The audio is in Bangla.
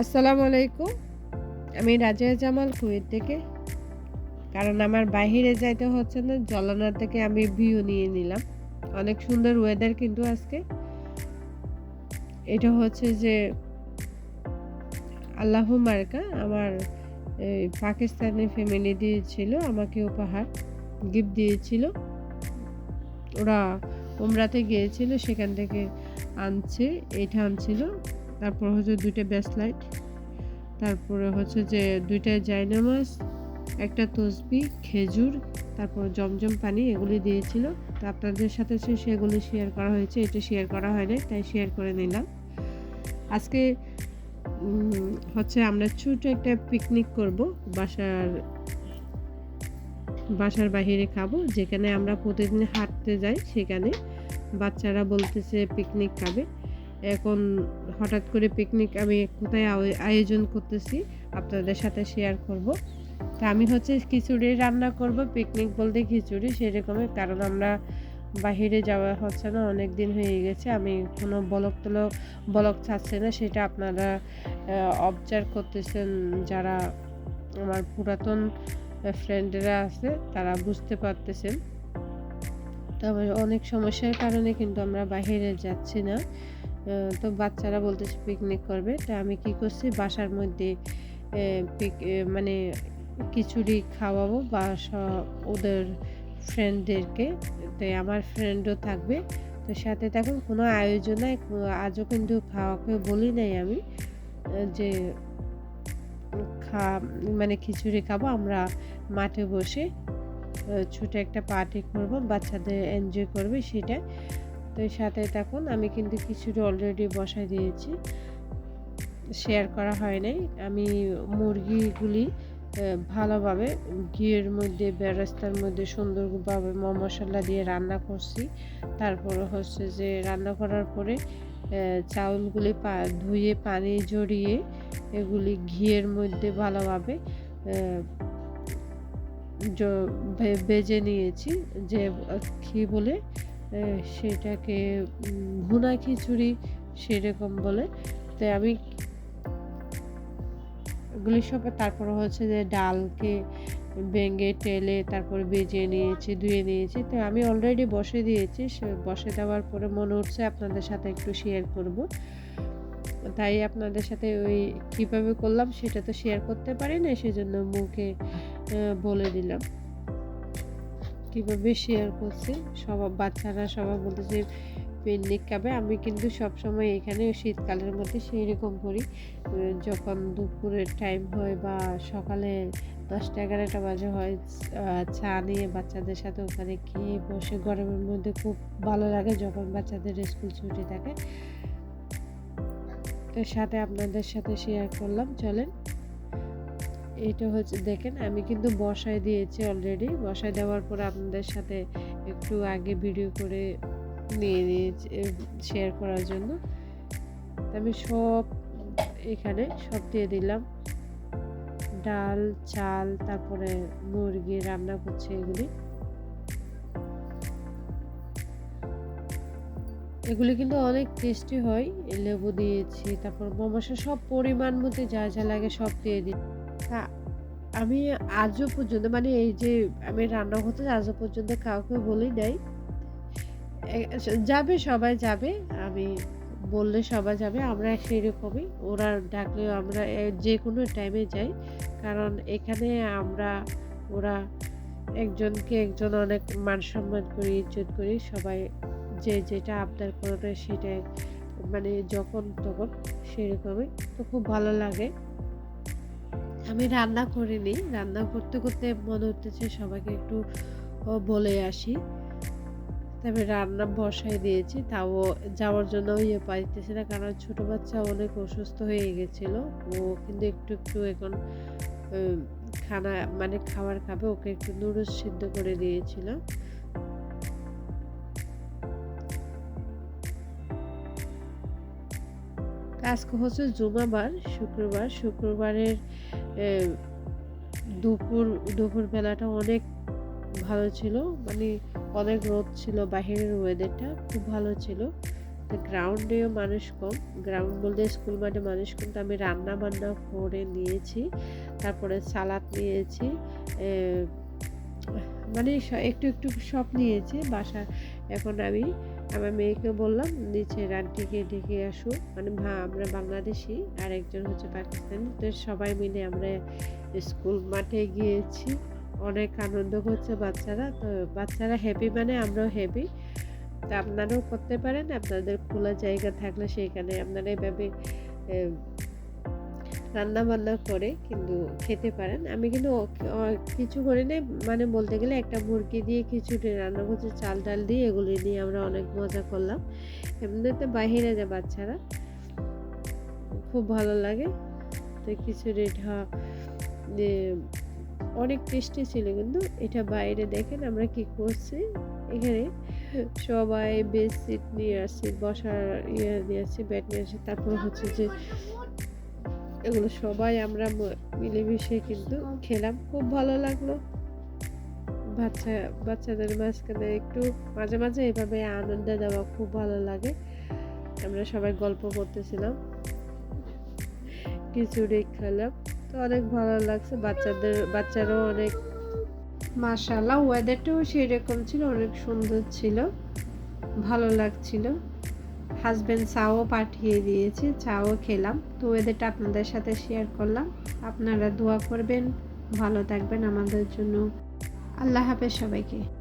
আসসালামু আলাইকুম। আমি রাজিয়া জামাল কুয়েত থেকে। কারণ আমার বাহিরে যাইতে হচ্ছে না জলানার থেকে আমি ভিউ নিয়ে নিলাম। অনেক সুন্দর ওয়েদার কিন্তু আজকে। এটা হচ্ছে যে আল্লাহ মার্কা, আমার এই পাকিস্তানি ফ্যামিলি দিয়েছিল, আমাকে উপহার গিফট দিয়েছিল। ওরা উমরাতে গিয়েছিল, সেখান থেকে আনছে, এটা আনছিল। তারপর হচ্ছে দুইটা ব্যাসলাইট তারপরে হচ্ছে যে দুইটা জায়নামাজ, একটা তসবি, খেজুর, তারপর জমজম পানি এগুলি দিয়েছিল। তো আপনাদের সাথে সেগুলি শেয়ার করা হয়েছে, এটা শেয়ার করা হয়নি তাই শেয়ার করে নিলাম। আজকে হচ্ছে আমরা ছোট একটা পিকনিক করব, বাসার বাসার বাহিরে খাব, যেখানে আমরা প্রতিদিন হাঁটতে যাই, সেখানে বাচ্চারা বলতেছে পিকনিক খাবে। এখন হঠাৎ করে পিকনিক আমি কোথায় আয়- আয়োজন করতেছি, আপনাদের সাথে শেয়ার করব। তা আমি হচ্ছে খিচুড়ি রান্না করব পিকনিক বলতে খিচুড়ি সেরকমই, কারণ আমরা বাহিরে যাওয়া হচ্ছে না অনেক দিন হয়ে গেছে, আমি কোনো বলক টলক বলক ছাড়ছে না, সেটা আপনারা অবজার্ভ করতেছেন, যারা আমার পুরাতন ফ্রেন্ডরা আছে, তারা বুঝতে পারতেছেন। তবে অনেক সমস্যার কারণে কিন্তু আমরা বাইরে যাচ্ছি না। তো বাচ্চারা বলতেছে পিকনিক করবে। তা আমি কি করছি? বাসার মধ্যে পিক- মানে খিচুড়ি খাওয়াবো বা ওদের ফ্রেন্ডদেরকে তাই আমার ফ্রেন্ডও থাকবে। তো সাথে থাকুন, কোনো আয়োজন নাই। আজও কিন্তু খাওয়াকে বলি নাই আমি যে খা মানে খিচুড়ি খাব। আমরা মাঠে বসে ছোট একটা পার্টি করব। বাচ্চাদের এনজয় করবে সেটা। তো এর সাথে থাকুন আমি কিন্তু খিচুড়ি অলরেডি বসাই দিয়েছি। শেয়ার করা হয় নাই। আমি মুরগিগুলি ভালোভাবে ঘিয়ের মধ্যে বেরাস্তার মধ্যে সুন্দরভাবে মশলা দিয়ে রান্না করছি। তারপরে হচ্ছে যে রান্না করার পরে চাউলগুলি পা ধুয়ে পানি জড়িয়ে এগুলি ঘিয়ের মধ্যে ভালোভাবে আহ, জ- ভে- ভেজে নিয়েছি। যে কি বলে? সেটাকে ভুনা খিচুড়ি সেরকম বলে। তাই আমি এগুলি সব তারপর হচ্ছে যে ডালকে ভেঙে, টেলে তারপর বেজে নিয়েছি, ধুয়ে নিয়েছি। তো আমি অলরেডি বসে দিয়েছি বসে দেওয়ার পরে মনে উঠছে আপনাদের সাথে একটু শেয়ার করব। তাই আপনাদের সাথে ওই কীভাবে করলাম সেটা তো শেয়ার করতে পারি না সেজন্য মুখে বলে দিলাম। কীভাবে শেয়ার করছি সব, বাচ্চারা সবাই বলতেছে পিকনিক খাবে। আমি কিন্তু সবসময় এখানে শীতকালের মধ্যে সেই রকম করি যখন দুপুরের টাইম হয় বা সকালে দশটা, এগারোটা বাজে হয় চা নিয়ে বাচ্চাদের সাথে ওখানে খেয়ে বসে গরমের মধ্যে খুব ভালো লাগে যখন বাচ্চাদের স্কুল ছুটি থাকে। তো সাথে আপনাদের সাথে শেয়ার করলাম। চলেন। এটা হচ্ছে, দেখেন, আমি কিন্তু বসায় দিয়েছি অলরেডি বসায় দেওয়ার পর আপনাদের সাথে একটু আগে ভিডিও করে নিয়ে নিয়েছি শেয়ার করার জন্য। আমি সব এখানে সব দিয়ে দিলাম। ডাল, চাল, তারপরে মুরগি, রান্না করছে এগুলি। এগুলি কিন্তু অনেক টেস্টি হয় লেবু দিয়েছি, তারপর মশলা সব পরিমাণ মতো যা যা লাগে সব দিয়ে দিই। আমি আজও পর্যন্ত মানে এই যে আমি রান্না করতে আজও পর্যন্ত কাউকে বলি নাই। যাবে, সবাই যাবে, আমি বললে সবাই যাবে, আমরা সেই রকমই ওরা ডাকলেও আমরা যে কোনো টাইমে যাই, কারণ এখানে আমরা, ওরা একজনকে একজন অনেক মান সম্মান করি, ইজ্জত করি সবাই যে যেটা আবদার করবে সেটাই মানে যখন তখন সেরকমই, তো খুব ভালো লাগে। আমি রান্না করিনি রান্না করতে করতে মনে হতেছে সবাইকে একটু বলে আসি। তবে রান্না বসাই দিয়েছি। তাও যাওয়ার জন্য ইয়ে পাইতেছে না কারণ ছোট বাচ্চা অনেক অসুস্থ হয়ে গেছিল। ও কিন্তু একটু একটু এখন খানা মানে খাবার খাবে। ওকে একটু নুডলস সিদ্ধ করে দিয়েছিলাম আজকে হচ্ছে জুমাবার, শুক্রবার। শুক্রবারের দুপুর দুপুর বেলাটা অনেক ভালো ছিল। মানে অনেক রোদ ছিল বাহিরের ওয়েদারটা খুব ভালো ছিল। তো গ্রাউন্ডেও মানুষ কম। গ্রাউন্ড বলতে স্কুল মাঠে মানুষ কম। তো আমি রান্না বান্না করে নিয়েছি। তারপরে সালাদ নিয়েছি। মানে একটু একটু সব নিয়েছি। বাসা এখন আমি আমার মেয়েকে বললাম, নিচে রান্টিকে ডেকে আসুক মানে ভা- আমরা বাংলাদেশি আর একজন হচ্ছে পাকিস্তানি। তো সবাই মিলে আমরা স্কুল মাঠে গিয়েছি। অনেক আনন্দ করছে বাচ্চারা। তো বাচ্চারা হ্যাপি মানে আমরাও হ্যাপি তো আপনারাও করতে পারেন। আপনাদের খোলা জায়গা থাকলে সেখানে আপনারা এভাবে রান্না বান্না করে কিন্তু খেতে পারেন। আমি কিন্তু কিছু করি নাই মানে বলতে গেলে একটা মুরগি দিয়ে খিচুড়ি, রান্না করছি, চাল ডাল দিয়ে, এগুলি নিয়ে আমরা অনেক মজা করলাম। এমনিতে বাহিরে যে বাচ্চারা। খুব ভালো লাগে। তো খিচুড়িটা অনেক টেস্টি ছিল কিন্তু এটা বাইরে দেখেন আমরা কি করছি। এখানে সবাই বেড সিট নিয়ে আসছি, বসার ইয়ে নিয়ে আসছি বেড নিয়ে আসছি, তারপর হচ্ছে যে এগুলো সবাই আমরা মিলেমিশে কিন্তু খেলাম। খুব ভালো লাগল। বাচ্চা, বাচ্চাদের মাঝখানে একটু মাঝে মাঝে এভাবে আনন্দ দেওয়া খুব ভালো লাগে। আমরা সবাই গল্প করতেছিলাম। খিচুড়ি খেলাম। তো অনেক ভালো লাগছে। বাচ্চাদের, বাচ্চারাও অনেক মাশাল্লাহ ওয়েদারটাও সেরকম ছিল, অনেক সুন্দর ছিল। ভালো লাগছিল। হাজব্যান্ড চাও পাঠিয়ে দিয়েছে, চাও খেলাম। তো ওয়েদারটা আপনাদের সাথে শেয়ার করলাম। আপনারা দোয়া করবেন, ভালো থাকবেন আমাদের জন্য। আল্লাহ হাফেজ সবাইকে।